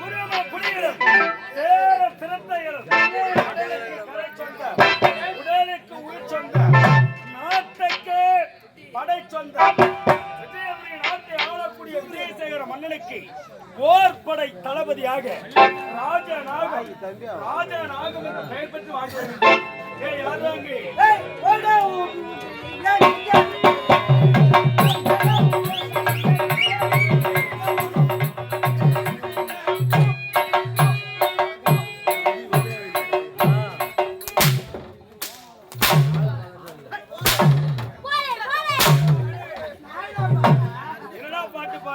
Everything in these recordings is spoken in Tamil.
உரிமை புலிகளும் சேர பிறந்தைகளும் கரை உடலுக்கு உயிர் நாட்டுக்கு படை சொந்த. நாட்டை ஆளக்கூடிய விஜயசேகர மன்னனுக்கு போர்படை தளபதியாக ராஜநாகம் ராஜநாகம் என்று பெயர் பெற்று வாழ்ந்து ஏய்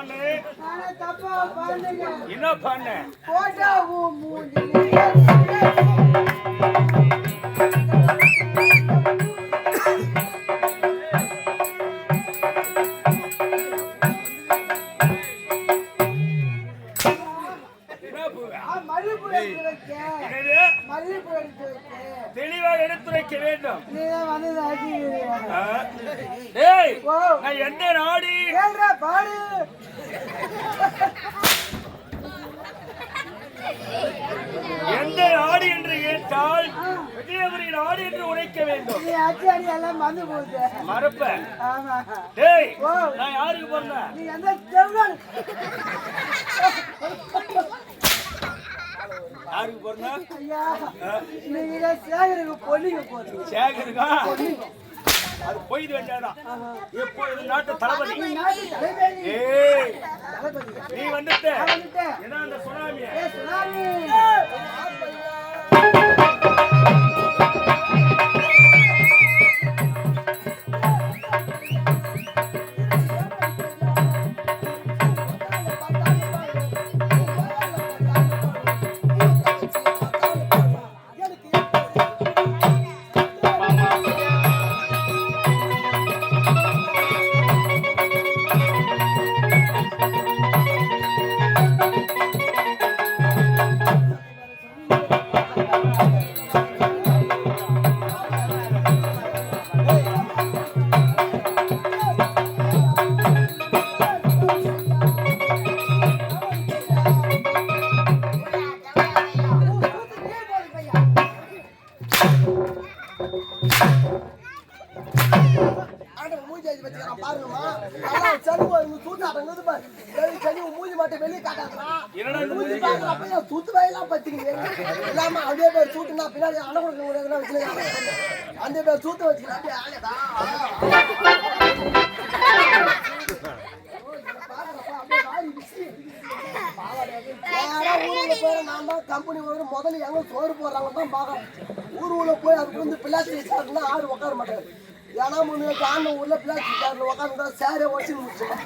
பாட்டு நானே தப்பா பாடுங்க. என்ன பாடு போடா, உன் டேய். நான் எந்த நாடி கேளுடா, பாடு. எந்த நாடு என்று கேட்டால் விஜயபுரி நாடு என்று உரைக்க வேண்டும் நீ எல்லாம் மறந்து போகுது. மறப்ப. டேய். நான் யாருக்கு பிறந்தேன் நீ எந்த செவ்வாய்? யாருக்கு பிறந்தேன் ஐயா, இதை சேகருக்கு பொண்ணுங்க போடுறீங்க. சேகருக்கா அது போய் வேண்டாதான் இப்போ இது நாட்டு தளபதி? நீ வந்துட்ட. என்ன அந்த சுனாமி. பாரு. சனி மூஞ்சி மட்டும் வெளிய இந்த மூஞ்சி? பார்க்கறப்ப என் சூத்து. இல்லாம அப்படியே பேர் சூட்டுனா பின்னாடி அணகுடுக்க முடியாதுன்னா வச்சுக்கிறாங்க. அந்த பேர் சூத்த வச்சுக்கலாம் அப்படியே நான் தான் கம்பெனி முதல்ல எங்க சோறு போடுறாங்க தான் பார்க்கறேன் ஊர் உள்ள போய் அதுக்கு வந்து பிளாஸ்டிக் ஆடு உட்கார மாட்டாரு ஏன்னா முன்ன காரண ஊர்ல பிளாஸ்டிக் சேர்ல உட்காந்து சேரே உடச்சு முடிச்சிடும்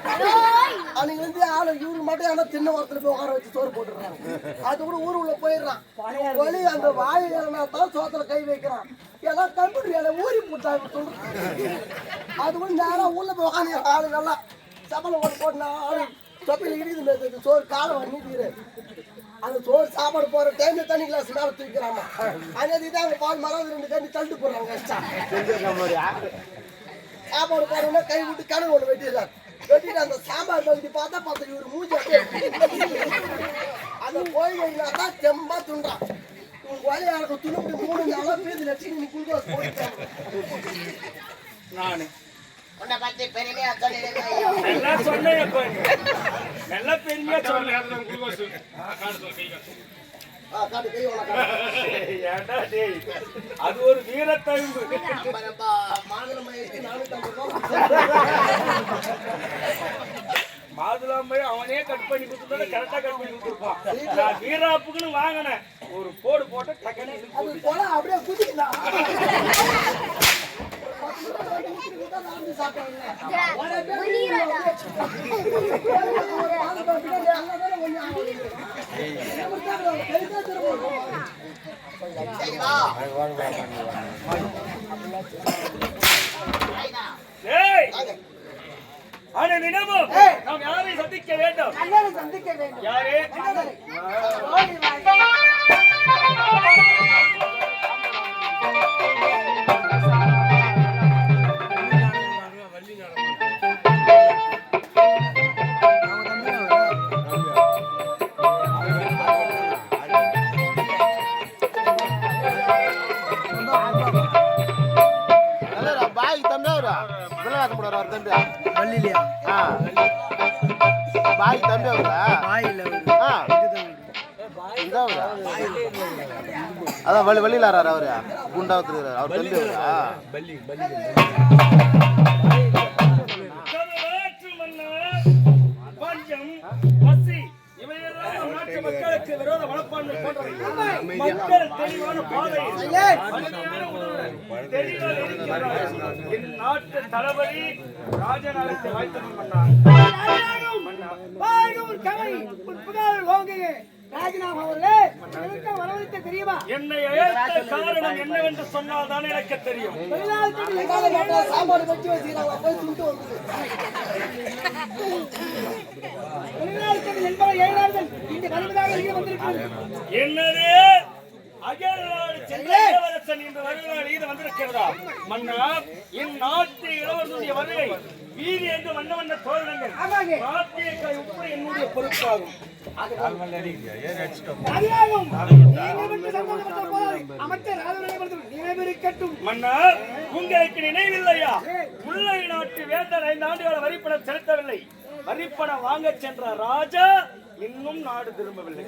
அன்னைக்கு வந்து ஆளு இவரு மட்டும் ஏன்னா தின்ன ஒருத்தர் போய் உட்கார வச்சு சோறு போட்டுறாங்க அது கூட ஊர் உள்ள போயிடுறான். வழி அந்த வாயில தான் சோத்துல கை வைக்கிறான். ஏன்னா கம்பெனி வேலை ஊறி போட்டாங்க சொல்றேன் அது கூட நேரம் உள்ள போய் உட்காந்து ஆளு நல்லா சபலம் போட்டு போட்டுனா ஆளு தொப்பில இருக்குது சோறு காலம் வண்ணிட்டு அந்த சோறு சாப்பாடு போற டைம்ல தண்ணி கிளாஸ் மேல தூக்கிறாமா அங்கே அந்த பால் மரம் ரெண்டு தண்ணி தள்ளிட்டு போடுறாங்க எக்ஸ்ட்ரா சாப்பாடு போறோம்னா கை விட்டு கனவு ஒன்று வெட்டிடுறாரு வெட்டிட்டு அந்த சாம்பார் பகுதி பார்த்தா பார்த்து இவர் மூஞ்சி அந்த கோயில்னா தான் தெம்பா துண்டான் உன் கோயில துணி மூணு நாளா பேசி லட்சம் நீ குளுக்கோஸ் போட்டு நானு. உன்னை பத்தி பெருமையா நல்லா பெருமையா அது ஒரு வீரத்தழும்பு. மாதுளாம்பை அவனே கட் பண்ணி கொடுத்துட்டா கரெக்டா கட் பண்ணி கொடுத்துருப்பான். நான் வீராப்புக்குன்னு வாங்கினேன். ஒரு போடு போட்டு டக்குன்னு அப்படியே குதிக்கலாம். ஆனா தினமும் நாம் யாரை சந்திக்க வேண்டும்? சந்திக்க வேண்டும். யாரு? உங்களுக்கு தம்பி அவரா? ஆ. இந்த அவரா? அதான் வழி வழியில் ஆறாரு அவரு. குண்டாவத்துல அவர் தம்பி அவரா. கதவேற்று மன்னர், பஞ்சம், பசி, இவையெல்லாம் நம் நாட்டு மக்களுக்கு விரோத மனப்பான்மை போன்றவை. மக்கள் தெளிவான பாதையில், என் நாட்டு தளபதி ராஜநாயகத்தை வாய்த்தவன் மன்னார். ராஜினாமா அவர்களே தெரியுமா என்னை அழைத்த காரணம் என்னவென்று சொன்னால் தான் எனக்கு தெரியும் சாப்பாடு வச்சு வச்சுக்கிறாங்க போய் சுட்டு என்னது இளவரசன் இன்று வருகிறார் இது வந்திருக்கிறதா? மன்னா இந்நாட்டு இளவரசனுடைய வருகை. வீதி என்று வண்ண வண்ண தோரணங்கள் ஆமாங்க. நாட்டிய கை உட்பட என்னுடைய பொறுப்பாகும். உங்களுக்கு நினைவில்லையா? முல்லை நாட்டு வேந்தர் ஐந்து ஆண்டுகால வரிப்பணம் செலுத்தவில்லை. வரிப்பணம் வாங்க சென்ற ராஜா இன்னும் நாடு திரும்பவில்லை.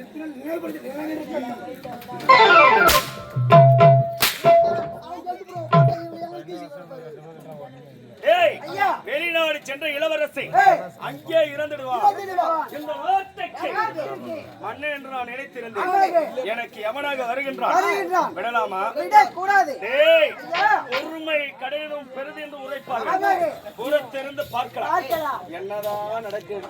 நான் நினைத்திருந்தேன். எனக்கு எவனாக வருகின்றான். விடலாமா? கூடாது. பொறுமை கடையிலும் பெரிது என்று உரைப்பார்கள். புறத்திருந்து பார்க்கலாம். என்னதான் நடக்கிறது.